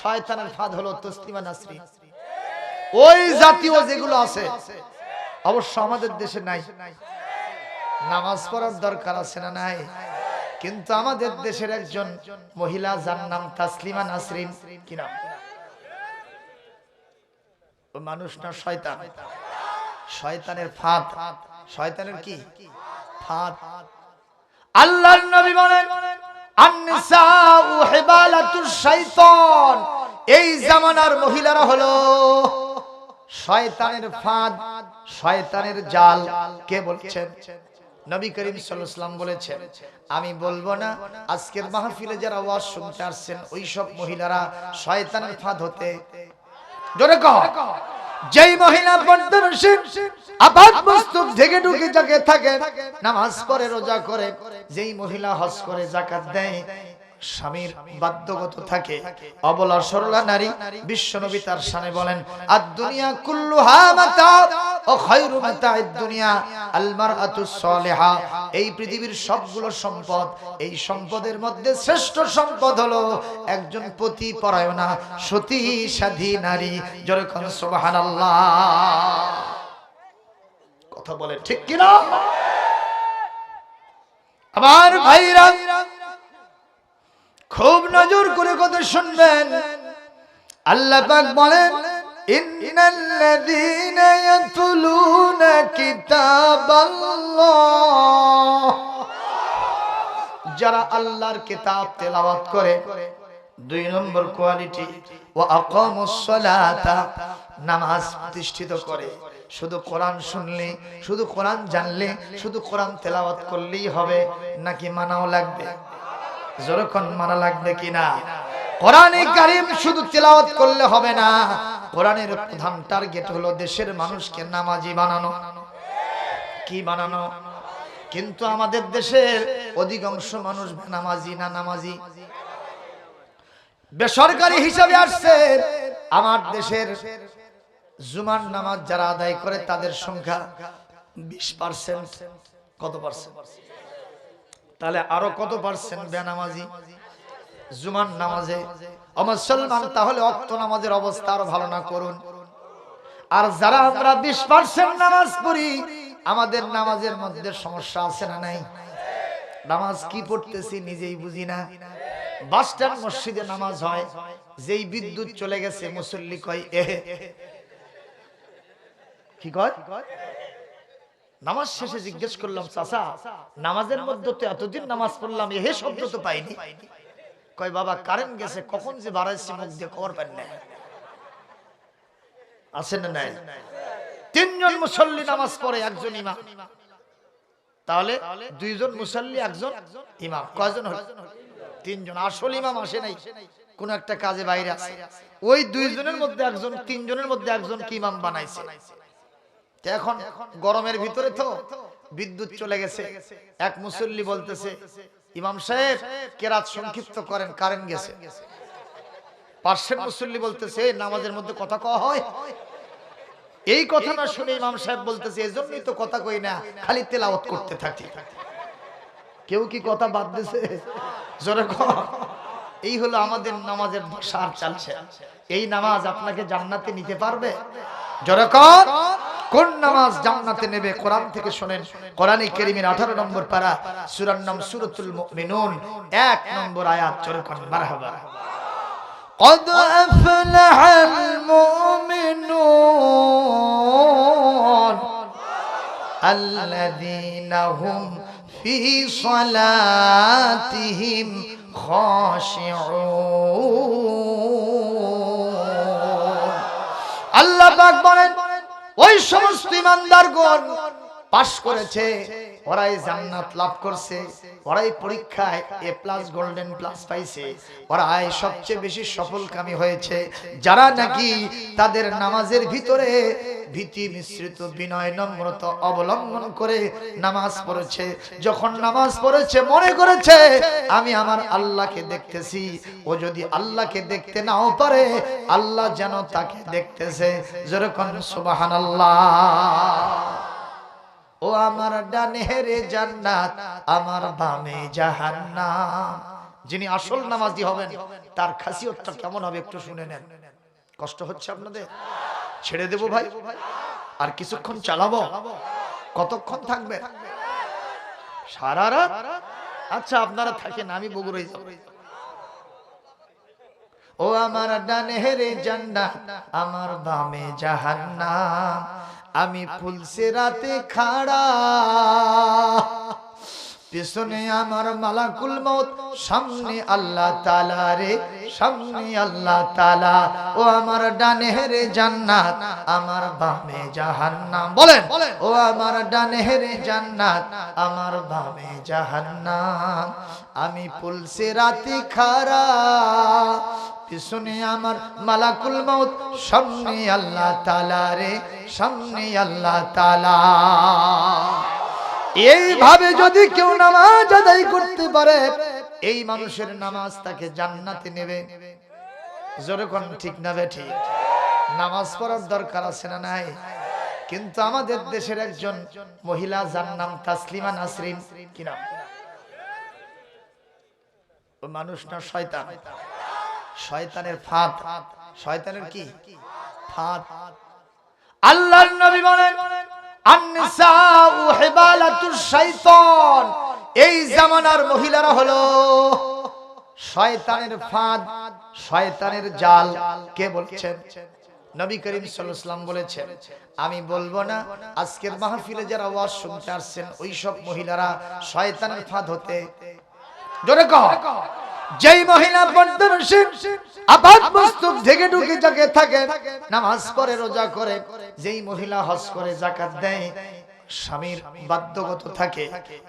শয়তানের ফাঁদ হলো তসলিমা নাসরি। ওই জাতীয় যেগুলো আছে, অবশ্য আমাদের দেশে নাই। নামাজ পড়ার দরকার আছে না নাই? কিন্তু আমাদের দেশের একজন মহিলা, যার নাম তাসলিমা নাসরিন, কি নাম? মানুষ না শয়তান? শয়তানের ফাঁদ। শয়তানের কি? ফাঁদ। আল্লাহর নবী বলেন শাইতান। এই জামানার মহিলারা হলো শয়তানের ফাঁদ, শয়তানের জাল। কে বলছেন? নবী করিম সাল্লাল্লাহু বলেছেন, আমি বলব না, আজকের মাহফিলে যারা ওয়াজ শুনতে আসছেন, ওই সব মহিলারা শয়তানের ফাঁদ হতে জোরে কহ যেই মহিলা নামাজ পড়ে, রোজা করে, যেই মহিলা হজ করে জাকাত দেয় স্বামীর বাধ্যগত থাকে। অবলা সরলা নারী বিশ্বনবী তার সামনে বলেন আর দুনিয়া সালিহা এই পৃথিবীর সবগুলো সম্পদ, এই সম্পদের মধ্যে শ্রেষ্ঠ সম্পদ হলো একজন পতি পরায়ণা সতী, সাধী নারী। যেরকম সুবহানাল্লাহ। কথা বলে ঠিক কিনা? আমার ভাইরা কথা শুনবেন। আল্লাহ পাক বলেন যারা আল্লাহর কিতাব তেলাওয়াত করে, দুই নম্বর কোয়ালিটি ও আকামুস সালাতা, নামাজ প্রতিষ্ঠিত করে। শুধু কোরআন শুনলে, শুধু কোরআন জানলে, শুধু কোরআন তেলাওয়াত করলেই হবে, নাকি মানাও লাগবে? যখন মানা লাগবে কিনা? কোরআনে কারিম শুধু তেলাওয়াত করলে হবে না। কোরআনের প্রধান টার্গেট হলো দেশের মানুষকে নামাজি বানানো। কি বানানো? কিন্তু আমাদের দেশের অধিকাংশ মানুষ নামাজি না নামাজি? বেসরকারি হিসাবে আসছে, আমার দেশের জুমার নামাজ যারা আদায় করে তাদের সংখ্যা বিশ পার্সেন্ট কত পার্সেন্ট তাহলে আরও কত পার্সেন্ট বেনামাজি? জুমার নামাজে। মুসলমান তাহলে অক্ত নামাজের অবস্থা আরও ভালো না, করুন। আর যারা আমরা বিশ পার্সেন্ট নামাজ পড়ি, আমাদের নামাজের মধ্যে সমস্যা আছে না নাই? নামাজ কি পড়তেছি নিজেই বুঝি না। বাস স্ট্যান্ড মসজিদে নামাজ হয়, যেই বিদ্যুৎ চলে গেছে, মুসল্লি কয় এ কি কয়? নামাজ শেষে জিজ্ঞেস করলাম, চাচা, নামাজের মধ্যে তো এতদিন নামাজ পড়লাম এহে শব্দ তো পাইনি। কয়, বাবা কারেন্ট গেছে, কখন যে বাড়াইছি মুখ দিয়ে খবর পান না আছে না নাই? তিনজন মুসল্লি নামাজ পড়ে, একজন ইমাম। তাহলে দুইজন মুসল্লি, একজন ইমাম। কয়জন তিনজন। আসল ইমাম আসে নাই, কোন একটা কাজে বাইরে আছে। ওই দুইজনের মধ্যে একজন, তিনজনের মধ্যে একজন কি ইমাম বানাইছে? এখন গরমের ভিতরে তো বিদ্যুৎ চলে গেছে। এক মুসল্লি বলতেছে ইমাম সাহেব কেরাত সংক্ষিপ্ত করেন কারেন্ট গেছে। পার্শ্বের মুসল্লি বলতেছে, নামাজের মধ্যে কথা কওয়া হয়? এই কথা না শুনে ইমাম সাহেব বলতেছে, এজন্যই তো কথা কই না, খালি তেলাওয়াত করতে থাকি। কেউ কি কথা বাদ দিছে? জোরে। এই হলো আমাদের নামাজের ভাষার চালছে। এই নামাজ আপনাকে জান্নাতে নিতে পারবে? জোরে কর কোন নামাজ জান্নাতে নেবে কোরআন থেকে শোনেন কোরআনে কারীমের 18 নম্বর পারা সূরার নাম সূরাতুল মুমিনুন এক নম্বর আয়াত জোরে কর মারহাবা قد أفلح المؤمنون الذين هم في صلاتهم خاشعون আল্লাহ পাক বলেন ওই সমস্ত ইমানদারগণ পাশ করেছে। ওরাই জান্নাত লাভ করছে, ওরাই পরীক্ষায় এ প্লাস গোল্ডেন প্লাস পাইছে, ওরাই সবচেয়ে বেশি সফলকামী হয়েছে। যারা নাকি তাদের নামাজের ভিতরে ভীতি মিশ্রিত বিনয় নম্রতা অবলম্বন করে নামাজ পড়েছে, যখন নামাজ পড়েছে, মনে করেছে, আমি আমার আল্লাহকে দেখতেছি, ও যদি আল্লাহকে দেখতে নাও পারে, আল্লাহ যেন তাকে দেখতেছে। যেরকম সুবাহান আল্লাহ ও আমার ডানে রে জান্নাত, আমার বামে জাহান্নাম। যিনি আসল নামাজি হবেন, তার খাসিয়তটা কেমন হবে একটু শুনে নেন। কষ্ট হচ্ছে আপনাদের? ছেড়ে দেবো ভাই। আর কিছুক্ষণ চালাবো। কতক্ষণ থাকবে? সারা রাত? আচ্ছা আপনারা থাকেন, আমি বগুড়াই যাব। ও আমার ডানে হেরে জান্নাত, আমার বামে জাহান্নাম। আমি ফুলসে রাতে খাড়া। পিছনে আমার মালাকুল মত সামনে আল্লাহ তালা রে, সামনে আল্লাহ তালা ও আমার ডানে হেরে জান্নাত, আমার বামে জাহান্নাম। বলেন, ও আমার ডানে হেরে জান্নাত, আমার বামে জাহান্নাম। আমি পুলসে রাতে খারা পিছনে আমার মালাকুল মত সামনে আল্লাহ তালা রে, সামনে আল্লাহ তালা এইভাবে যদি কেউ নামাজ আদায় করতে পারে, এই মানুষের নামাজ তাকে জান্নাতে নেবে। জোরে কোন ঠিক না ঠিক? নামাজ পড়ার দরকার আছে না নাই? কিন্তু আমাদের দেশের একজন মহিলা, যার নাম তাসলিমা নাসরিন, কি নাম? মানুষ না শয়তান? শয়তানের ফাঁদ। শয়তানের কি? ফাঁদ। আল্লাহর নবী বলেন শাইতান। এই জামানার মহিলারা হলো শয়তানের ফাঁদ, শয়তানের জাল। কে বলছেন? নবী করিম সাল্লাল্লাহু বলেছেন, আমি বলব না, আজকের মাহফিলে যারা ওয়াজ শুনতে আসছেন, ওই সব মহিলারা শয়তানের ফাঁদ হতে জোরে কহ। যেই মহিলা পর্দা বসে আপাত মস্তক ঢেকে ঢুকে যাকে থাকে, নামাজ পড়ে, রোজা করে, যেই মহিলা হজ করে জাকাত দেয় স্বামীর বাধ্যগত থাকে।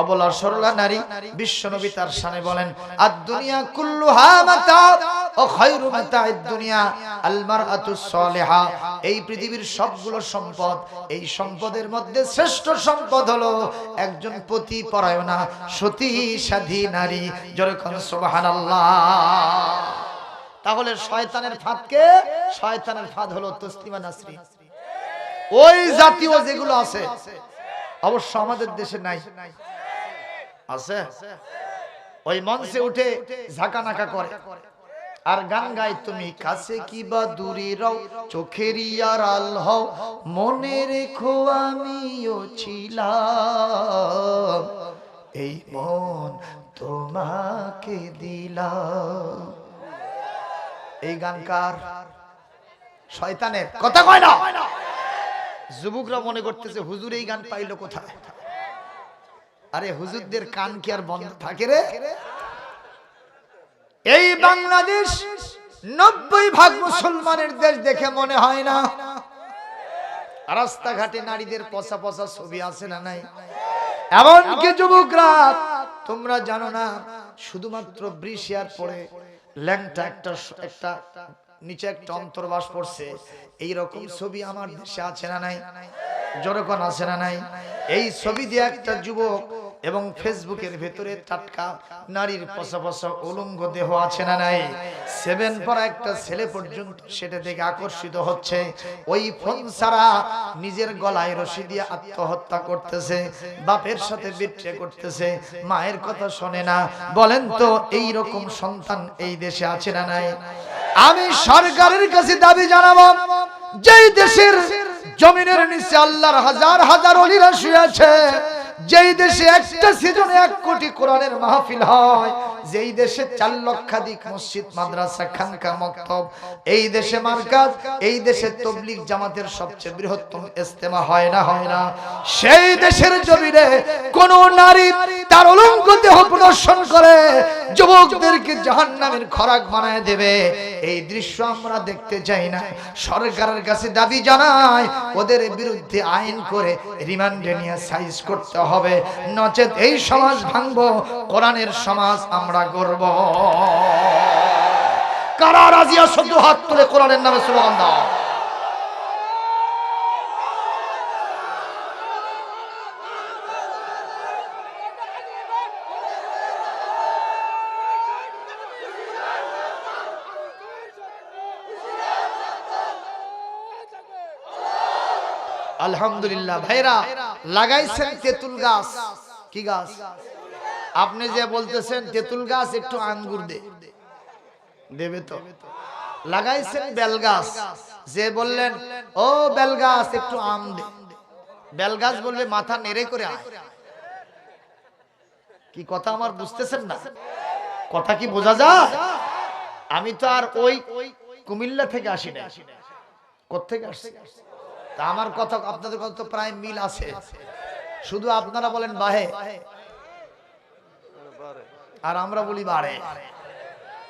অবলা সরলা নারী বিশ্বনবী তার সামনে বলেন আর দুনিয়া কুল্লুহা মাতা ও খায়রু মাতা'আদ দুনিয়া আল মারআতু সালিহা। এই পৃথিবীর সবগুলো সম্পদ, এই সম্পদের মধ্যে শ্রেষ্ঠ সম্পদ হলো একজন পতি পরায়ণা, সতী, সাধী নারী। যেরকম সুবহানাল্লাহ। তাহলে শয়তানের ফাঁদকে, শয়তানের ফাঁদ হলো তসলিমা নাসরিন ওই জাতীয় যেগুলো আছে অবশ্য আমাদের দেশে নাই। আছে? ওই মঞ্চে উঠে ঝাঁকানাকা করে। আর গান গাই তুমি কাছে কি বা দূরে রও চোখেরই আড়াল হও, মনে রেখো আমিও ছিলাম। এই মন তোমাকে দিলাম। এই গান কার? শয়তানের। কথা কয় না। যুবকরা মনে করতেছে, হুজুর এই গান পাইলো কোথায়? আরে হুজুরদের কান কি আর বন্ধ থাকে রে? এই বাংলাদেশ নব্বই ভাগ মুসলমানের দেশ দেখে মনে হয় না? রাস্তাঘাটে নারীদের পচা পচা ছবি আছে না নাই? এমনকি যুবকরা, তোমরা জানো না, শুধুমাত্র ব্রিশিয়ার পরে ল্যাংটা একটা একটা নিচে একটা অন্তর্বাস পড়ছে। এই রকম ছবি আমার দেশে আছে না নাই? জনগণ আছে না নাই? এই ছবি দিয়ে একটা যুবক এবং ফেসবুকের ভেতরে টাটকা নারীর পশা উলঙ্গ দেহ আছে না নাই? সেভেন পরা একটা ছেলে পর্যন্ত সেটা দেখে আকর্ষিত হচ্ছে। ওই ফোন ছাড়া নিজের গলায় রশি দিয়ে আত্মহত্যা করতেছে, বাপের সাথে বিট্রে করতেছে, মায়ের কথা শোনে না। বলেন তো এই রকম সন্তান এই দেশে আছে না নাই? আমি সরকারের কাছে দাবি জানাব, যেই দেশের জমিনের নিচে আল্লাহর হাজার হাজার অলিরা শুয়ে আছে, যেই দেশে একটা সিজনে এক কোটি কোরআনের মাহফিল হয় যেই দেশে চার লক্ষাধিক মসজিদ, মাদ্রাসা, খানকা, মক্তব, এই দেশে মার্কাজ, এই দেশে তবলিগ জামাতের সবচেয়ে বৃহত্তম ইস্তেমা হয় না হয় না। সেই দেশের জমিনে কোন নারী তার অলঙ্ক দেহ প্রদর্শন করে, যুবকদেরকে জাহান্নামের খরাক বানায় দেবে। এই দৃশ্য আমরা দেখতে চাই না। সরকারের কাছে দাবি জানাই ওদের বিরুদ্ধে আইন করে রিমান্ডে নিয়ে সাইজ করতে হবে। নচেত এই সমাজ ভাঙবো, কোরআনের সমাজ আমরা গর্ব। কারা রাজিয়া শুধু হাত তুলে কোরআনের নামে স্লোগান আলহামদুলিল্লাহ, ভাইরা, লাগাইছেন তেঁতুল গাছ। কি গাছ? আপনি যে বলতেছেন, তেঁতুল গাছ একটু আঙ্গুর দে। দেবে তো? লাগাইছেন বেল গাছ। যে বললেন, ও বেল গাছ, একটু আম দে। বেল গাছ বলবে, মাথা নেড়ে করে কি কথা আমার বুঝতেছেন না? কথা কি বোঝা যায়? আমি তো আর ওই কুমিল্লা থেকে আসি না কোথেকে আসছি? তা আমার কথা, আপনাদের কথা তো প্রায় মিল আছে। শুধু আপনারা বলেন বাহে। আর আমরা বলি বাড়ে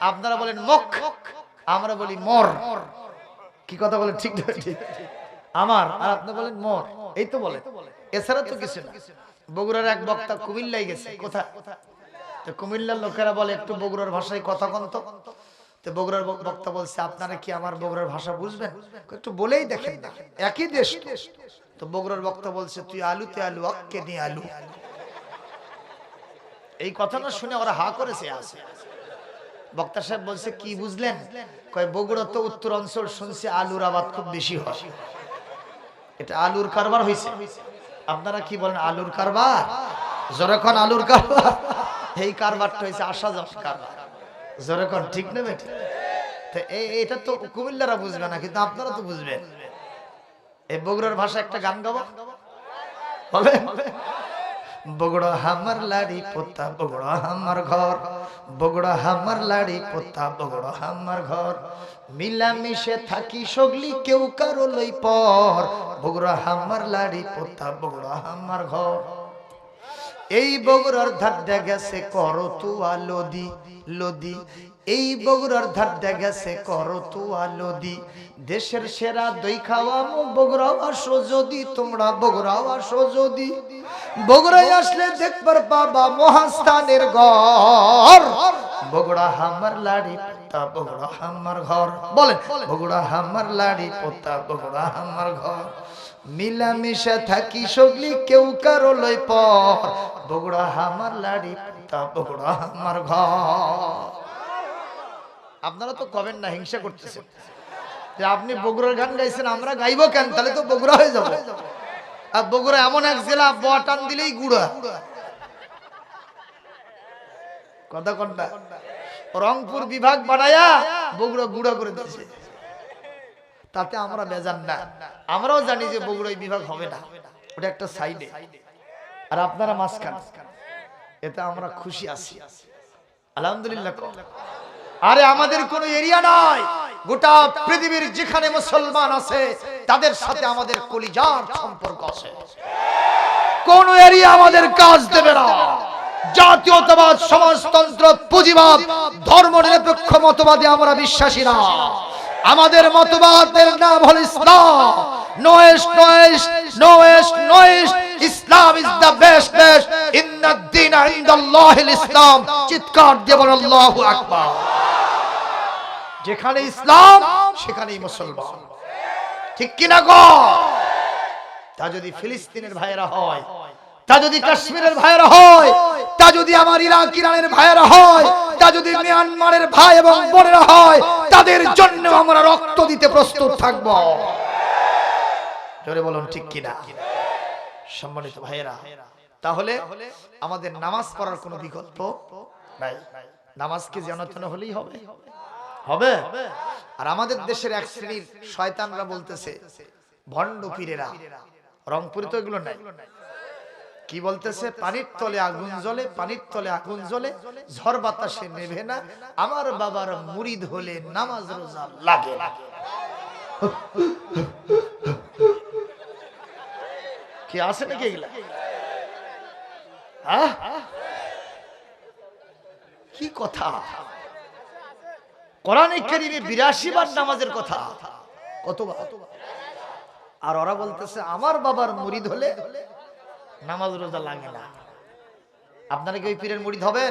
আপনারা বলেন মুখ আমরা বলি মর। কি কথা বলেন? ঠিক আমার, আর আপনি বলেন মর। এই তো বলে এছাড়া তো কিছু না। বগুড়ার এক বক্তা কুমিল্লায় গেছে। কোথায়? তো কুমিল্লার লোকেরা বলে একটু বগুড়ার ভাষায় কথা কন্ত তো। বগুড়ার বক্তা বলছে, আপনারা কি আমার বগুড়ার ভাষা বুঝবেন? একটু বলেই দেখেন। একই দেশ তো। তো বগুড়ার বক্তা বলছে, তুই আলুতে আলু, অক্কে নিয়ে আলু। এই কথাটা শুনে ওরা হা করেছে আছে। বক্তা সাহেব বলছে, কি বুঝলেন? কয় বগুড়া তো উত্তর অঞ্চল শুনছে আলুর আবাদ খুব বেশি হয়। এটা আলুর কারবার হয়েছে আপনারা কি বলেন, আলুর কারবার? যখন আলুর কারবার। এই কারবারটা হয়েছে আসা যাওয়ার কারবার। যখন ঠিক নেবে এটা তো কুমিল্লারা বুঝবে না, কিন্তু আপনারা তো বুঝবেন। এই বগুড়ার ভাষা একটা গান গাবো? হবে? বগুড়া হামার লাড়ি পোতা বগুড়া হামার ঘর। বগুড়া হামার লাড়ি পোতা বগুড়া হামার ঘর। মিলামিশে থাকি সগলি কেউ কারও লই পর। বগুড়া হামার লাড়ি পোতা বগুড়া হামার ঘর। এই বগুড়ার ধার গেছে করো তুয়া লদি লদি। এই বগুড়ার ধার গেছে করো তুয়া লদি। দেশের সেরা দই খাওয়া বগুড়াও আসো যদি, তোমরা বগুড়াও আসো যদি। বগুড়ায় আসলে দেখবার বাবা মহাস্থানের ঘর। বগুড়া হামার লাড়ি পোতা, বগুড়া হামার ঘর। বলেন, বগুড়া হামার লাড়ি পোতা, বগুড়া হামার ঘর। মিলামিশা থাকি সগলি কেউ কারও লই পর। বগুড়া হামার লাড়ি পোতা, বগুড়া হামার ঘর। আপনারা তো কবেন না, হিংসা করতেছেন। যে আপনি বগুড়ার গান গাইছেন, আমরা গাইবো কেন? তাহলে তো বগুড়া হয়ে যাব। আর বগুড়া এমন এক জেলা বটান দিলেই গুড়া। কথা কোনটা রংপুর বিভাগ বানায়া বগুড়া গুড়া করে দিয়েছে তাতে আমরা বেজান না। আমরাও জানি যে বগুড়াই বিভাগ হবে না। ওটা একটা সাইডে। আর আপনারা মাঝখান। এতে আমরা খুশি আছি। আলহামদুলিল্লাহ আরে আমাদের কোনো এরিয়া নাই গোটা পৃথিবীর যেখানে মুসলমান আছে তাদের সাথে আমাদের কলিজার সম্পর্ক আছে। কোন এরিয়া আমাদের কাজ দেবে না। জাতীয়তাবাদ, সমাজতন্ত্র, পুঁজিবাদ ধর্ম নিরপেক্ষ মতবাদে আমরা বিশ্বাসী না। আমাদের মতবাদের নাম হল ইসলাম। যেখানে ইসলাম, সেখানেই মুসলমান। ঠিক কিনা গো? তা যদি ফিলিস্তিনের ভাইয়েরা হয়, তা যদি কাশ্মীরের ভাইয়েরা হয়, তা যদি আমার ইরাক ইরানের ভাইয়েরা হয়, তা যদি মিয়ানমারের ভাই এবং বোনেরা হয়, তাদের জন্য আমরা রক্ত দিতে প্রস্তুত থাকব। জোরে বলুন, ঠিক কিনা? সম্মানিত ভাইয়েরা, তাহলে আমাদের নামাজ পড়ার কোনো বিকল্প নাই। নামাজকে জানাতেন হলেই হবে। হবে। আর আমাদের দেশের এক শ্রেণির শয়তানরা বলতেছে, ভণ্ড পীরেরা, রংপুরে তো এগুলো নাই। কি বলতেছে? পানির তলে আগুন জ্বলে, পানির তলে আগুন জ্বলে, ঝড় বাতাসে নেভে না, আমার বাবার মুরিদ হলে নামাজ রোজা লাগে কি আছে নাকি এগুলা? কি কথা? কোরআনে কারিমে বিরাশি বার নামাজের কথা। কতবার? আর ওরা বলতেছে, আমার বাবার মুরিদ হলে নামাজ রোজা লাগে না। আপনারা কি ওই পীরের মুরিদ হবেন?